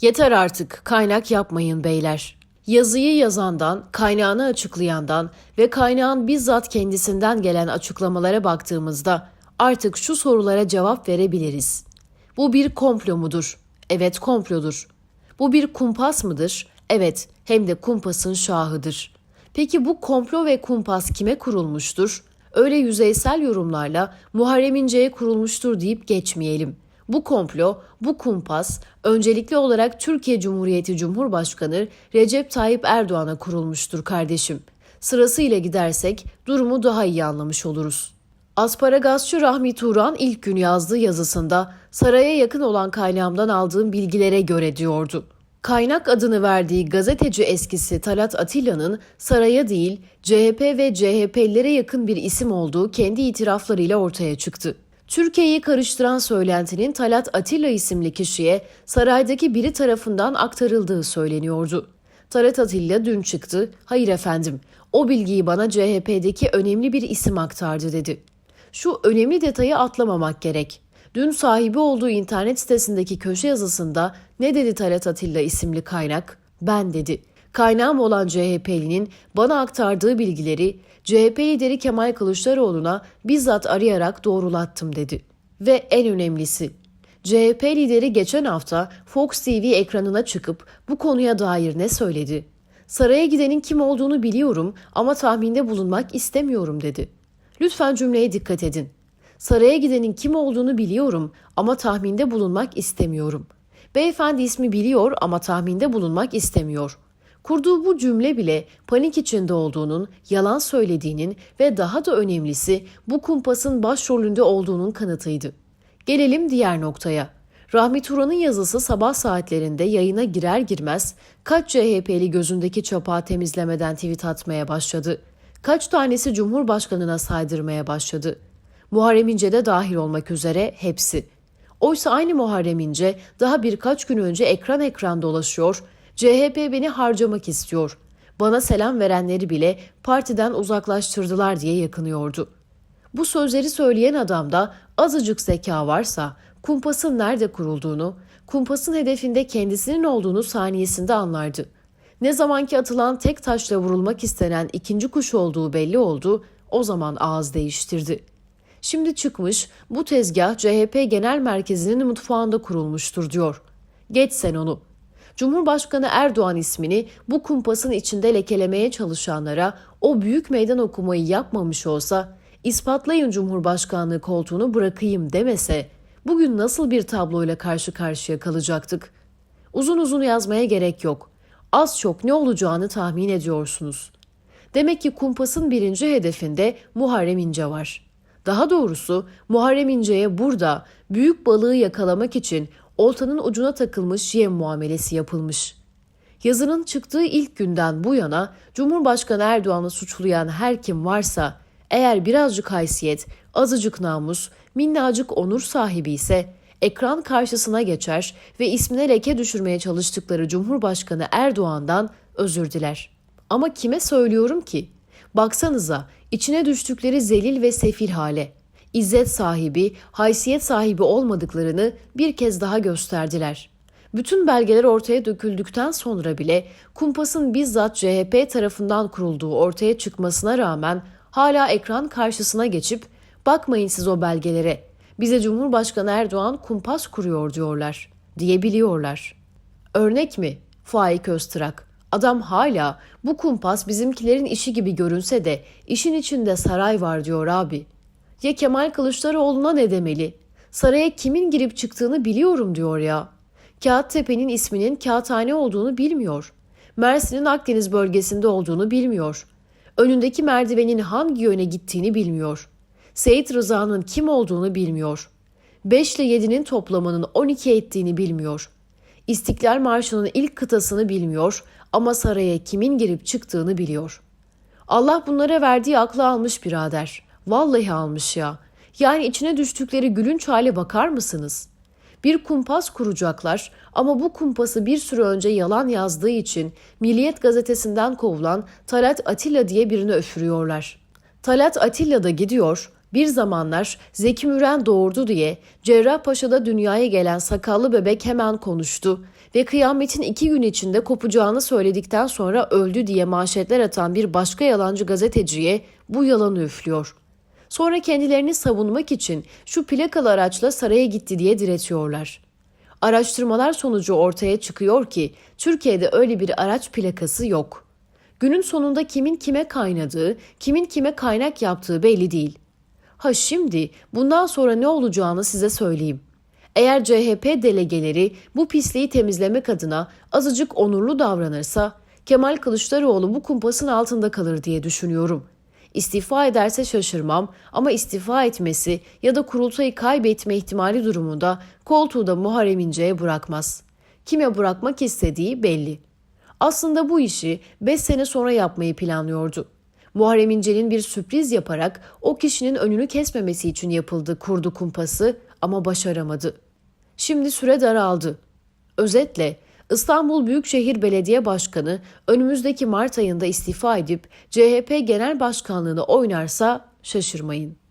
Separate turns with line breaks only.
Yeter artık kaynak yapmayın beyler. Yazıyı yazandan, kaynağını açıklayandan ve kaynağın bizzat kendisinden gelen açıklamalara baktığımızda artık şu sorulara cevap verebiliriz. Bu bir komplo mudur? Evet komplodur. Bu bir kumpas mıdır? Evet, hem de kumpasın şahıdır. Peki bu komplo ve kumpas kime kurulmuştur? Öyle yüzeysel yorumlarla Muharrem İnce'ye kurulmuştur deyip geçmeyelim. Bu komplo, bu kumpas öncelikli olarak Türkiye Cumhuriyeti Cumhurbaşkanı Recep Tayyip Erdoğan'a kurulmuştur kardeşim. Sırasıyla gidersek durumu daha iyi anlamış oluruz. Asparagazçı Rahmi Turan ilk gün yazdığı yazısında saraya yakın olan kaynağımdan aldığım bilgilere göre diyordu. Kaynak adını verdiği gazeteci eskisi Talat Atilla'nın saraya değil CHP ve CHP'lilere yakın bir isim olduğu kendi itiraflarıyla ortaya çıktı. Türkiye'yi karıştıran söylentinin Talat Atilla isimli kişiye saraydaki biri tarafından aktarıldığı söyleniyordu. Talat Atilla dün çıktı, hayır efendim o bilgiyi bana CHP'deki önemli bir isim aktardı dedi. Şu önemli detayı atlamamak gerek. Dün sahibi olduğu internet sitesindeki köşe yazısında ne dedi Talat Atilla isimli kaynak? Ben dedi. Kaynağım olan CHP'linin bana aktardığı bilgileri CHP lideri Kemal Kılıçdaroğlu'na bizzat arayarak doğrulattım dedi. Ve en önemlisi CHP lideri geçen hafta Fox TV ekranına çıkıp bu konuya dair ne söyledi? Saraya gidenin kim olduğunu biliyorum ama tahminde bulunmak istemiyorum dedi. Lütfen cümleye dikkat edin. Saraya gidenin kim olduğunu biliyorum ama tahminde bulunmak istemiyorum. Beyefendi ismi biliyor ama tahminde bulunmak istemiyor. Kurduğu bu cümle bile panik içinde olduğunun, yalan söylediğinin ve daha da önemlisi bu kumpasın başrolünde olduğunun kanıtıydı. Gelelim diğer noktaya. Rahmi Turan'ın yazısı sabah saatlerinde yayına girer girmez kaç CHP'li gözündeki çapağı temizlemeden tweet atmaya başladı. Kaç tanesi Cumhurbaşkanına saydırmaya başladı. Muharrem İnce de dahil olmak üzere hepsi. Oysa aynı Muharrem İnce daha birkaç gün önce ekran ekran dolaşıyor, CHP beni harcamak istiyor. Bana selam verenleri bile partiden uzaklaştırdılar diye yakınıyordu. Bu sözleri söyleyen adamda azıcık zeka varsa kumpasın nerede kurulduğunu, kumpasın hedefinde kendisinin olduğunu saniyesinde anlardı. Ne zamanki atılan tek taşla vurulmak istenen ikinci kuş olduğu belli oldu, o zaman ağız değiştirdi. Şimdi çıkmış bu tezgah CHP Genel Merkezi'nin mutfağında kurulmuştur diyor. Geç sen onu. Cumhurbaşkanı Erdoğan ismini bu kumpasın içinde lekelemeye çalışanlara o büyük meydan okumayı yapmamış olsa, ispatlayın Cumhurbaşkanlığı koltuğunu bırakayım demese, bugün nasıl bir tabloyla karşı karşıya kalacaktık? Uzun uzun yazmaya gerek yok. Az çok ne olacağını tahmin ediyorsunuz. Demek ki kumpasın birinci hedefinde Muharrem İnce var. Daha doğrusu Muharrem İnce'ye burada büyük balığı yakalamak için oltanın ucuna takılmış yem muamelesi yapılmış. Yazının çıktığı ilk günden bu yana Cumhurbaşkanı Erdoğan'ı suçlayan her kim varsa eğer birazcık haysiyet, azıcık namus, minnacık onur sahibi ise ekran karşısına geçer ve ismine leke düşürmeye çalıştıkları Cumhurbaşkanı Erdoğan'dan özür diler. Ama kime söylüyorum ki? Baksanıza içine düştükleri zelil ve sefil hale. İzzet sahibi, haysiyet sahibi olmadıklarını bir kez daha gösterdiler. Bütün belgeler ortaya döküldükten sonra bile kumpasın bizzat CHP tarafından kurulduğu ortaya çıkmasına rağmen hala ekran karşısına geçip bakmayın siz o belgelere bize Cumhurbaşkanı Erdoğan kumpas kuruyor diyorlar diyebiliyorlar. Örnek mi? Faik Öztrak. Adam hala bu kumpas bizimkilerin işi gibi görünse de işin içinde saray var diyor abi. Ya Kemal Kılıçdaroğlu'na ne demeli? Saraya kimin girip çıktığını biliyorum diyor ya. Kağıttepe'nin isminin kağıthane olduğunu bilmiyor. Mersin'in Akdeniz bölgesinde olduğunu bilmiyor. Önündeki merdivenin hangi yöne gittiğini bilmiyor. Seyit Rıza'nın kim olduğunu bilmiyor. 5 ile 7'nin toplamının 12 ettiğini bilmiyor. İstiklal Marşı'nın ilk kıtasını bilmiyor ama saraya kimin girip çıktığını biliyor. Allah bunlara verdiği aklı almış birader. Vallahi almış ya. Yani içine düştükleri gülünç hale bakar mısınız? Bir kumpas kuracaklar ama bu kumpası bir süre önce yalan yazdığı için Milliyet gazetesinden kovulan Talat Atilla diye birini öfürüyorlar. Talat Atilla da gidiyor, Bir zamanlar Zeki Müren doğurdu diye Cerrahpaşa'da dünyaya gelen sakallı bebek hemen konuştu ve kıyametin iki gün içinde kopacağını söyledikten sonra öldü diye manşetler atan bir başka yalancı gazeteciye bu yalanı üflüyor. Sonra kendilerini savunmak için şu plakalı araçla saraya gitti diye diretiyorlar. Araştırmalar sonucu ortaya çıkıyor ki Türkiye'de öyle bir araç plakası yok. Günün sonunda kimin kime kaynadığı, kimin kime kaynak yaptığı belli değil. Ha şimdi bundan sonra ne olacağını size söyleyeyim. Eğer CHP delegeleri bu pisliği temizlemek adına azıcık onurlu davranırsa Kemal Kılıçdaroğlu bu kumpasın altında kalır diye düşünüyorum. İstifa ederse şaşırmam ama istifa etmesi ya da kurultayı kaybetme ihtimali durumunda koltuğu da Muharrem İnce'ye bırakmaz. Kime bırakmak istediği belli. Aslında bu işi 5 sene sonra yapmayı planlıyordu. Muharrem İnce'nin bir sürpriz yaparak o kişinin önünü kesmemesi için yapıldı kurdu kumpası ama başaramadı. Şimdi süre daraldı. Özetle İstanbul Büyükşehir Belediye Başkanı önümüzdeki Mart ayında istifa edip CHP Genel Başkanlığını oynarsa şaşırmayın.